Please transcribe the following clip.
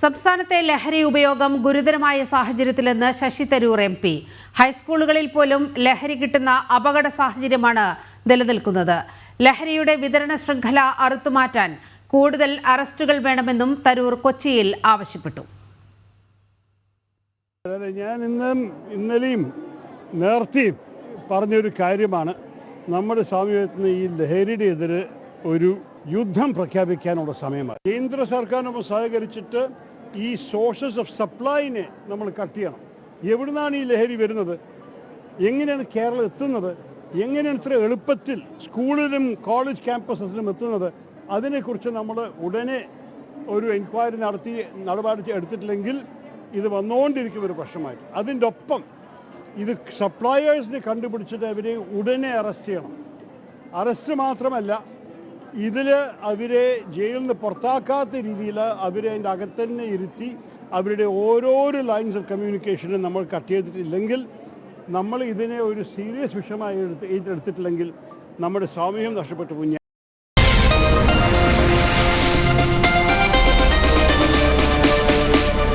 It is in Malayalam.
സംസ്ഥാനത്തെ ലഹരി ഉപയോഗം ഗുരുതരമായ സാഹചര്യത്തിലെന്ന് ശശി തരൂർ എം പി. ഹൈസ്കൂളുകളിൽ പോലും ലഹരി കിട്ടുന്ന അപകട സാഹചര്യമാണ് നിലനിൽക്കുന്നത്. ലഹരിയുടെ വിതരണ ശൃംഖല അറുത്തുമാറ്റാൻ കൂടുതൽ അറസ്റ്റുകൾ വേണമെന്നും തരൂർ കൊച്ചിയിൽ ആവശ്യപ്പെട്ടു. ഞാൻ ഇന്നും ഇന്നലെയും നേർത്തിയും പറഞ്ഞൊരു കാര്യമാണ്. നമ്മുടെ സമൂഹത്തിന് ഈ ലഹരിയുടെ എതിരെ ഒരു യുദ്ധം പ്രഖ്യാപിക്കാനുള്ള സമയമായി. കേന്ദ്ര സർക്കാരിനൊപ്പം സഹകരിച്ചിട്ട് ഈ സോഴ്സസ് ഓഫ് സപ്ലൈനെ നമ്മൾ കട്ട് ചെയ്യണം. എവിടുന്നാണ് ഈ ലഹരി വരുന്നത്? എങ്ങനെയാണ് കേരളം എത്തുന്നത്? എങ്ങനെയാണ് ഇത്ര എളുപ്പത്തിൽ സ്കൂളിലും കോളേജ് ക്യാമ്പസസിലും എത്തുന്നത്? അതിനെക്കുറിച്ച് നമ്മൾ ഉടനെ ഒരു എൻക്വയറി നടത്തി നടപടി എടുത്തിട്ടില്ലെങ്കിൽ ഇത് വന്നുകൊണ്ടിരിക്കും ഒരു പ്രശ്നമായിട്ട്. അതിന്റെ ഒപ്പം ഇത് സപ്ലയേഴ്സിനെ കണ്ടുപിടിച്ചിട്ട് അവരെ ഉടനെ അറസ്റ്റ് ചെയ്യണം. അറസ്റ്റ് മാത്രമല്ല ഇതിൽ അവരെ ജയിലിൽ നിന്ന് പുറത്താക്കാത്ത രീതിയിൽ അവരെ അതിന്റെ അകത്ത് തന്നെ ഇരുത്തി അവരുടെ ഓരോരോ ലൈൻസ് ഓഫ് കമ്മ്യൂണിക്കേഷനും നമ്മൾ കട്ട് ചെയ്തിട്ടില്ലെങ്കിൽ നമ്മൾ ഇതിനെ ഒരു സീരിയസ് വിഷയമായി എടുത്ത് ഏറ്റെടുത്തിട്ടില്ലെങ്കിൽ നമ്മുടെ സാമൂഹ്യം നഷ്ടപ്പെട്ടു